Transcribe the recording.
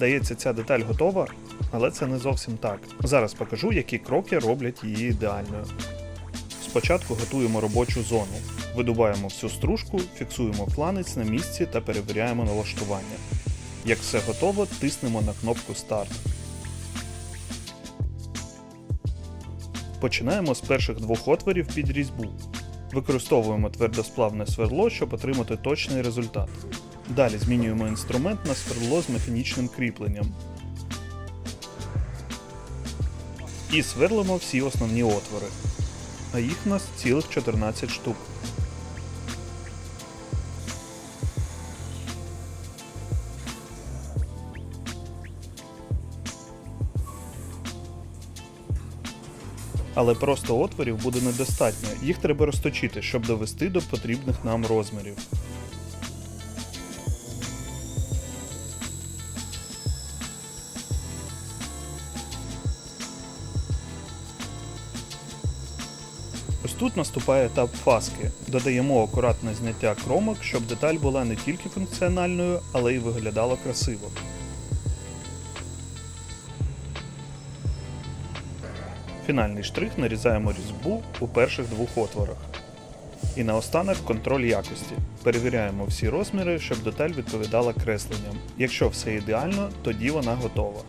Здається, ця деталь готова, але це не зовсім так. Зараз покажу, які кроки роблять її ідеальною. Спочатку готуємо робочу зону. Видуваємо всю стружку, фіксуємо фланець на місці та перевіряємо налаштування. Як все готово, тиснемо на кнопку Старт. Починаємо з перших двох отворів під різьбу. Використовуємо твердосплавне свердло, щоб отримати точний результат. Далі змінюємо інструмент на свердло з механічним кріпленням. І сверлимо всі основні отвори. А їх у нас цілих 14 штук. Але просто отворів буде недостатньо, їх треба розточити, щоб довести до потрібних нам розмірів. Ось тут наступає етап фаски. Додаємо акуратне зняття кромок, щоб деталь була не тільки функціональною, але й виглядала красиво. Фінальний штрих нарізаємо різьбу у перших двох отворах. І наостанок контроль якості. Перевіряємо всі розміри, щоб деталь відповідала кресленням. Якщо все ідеально, тоді вона готова.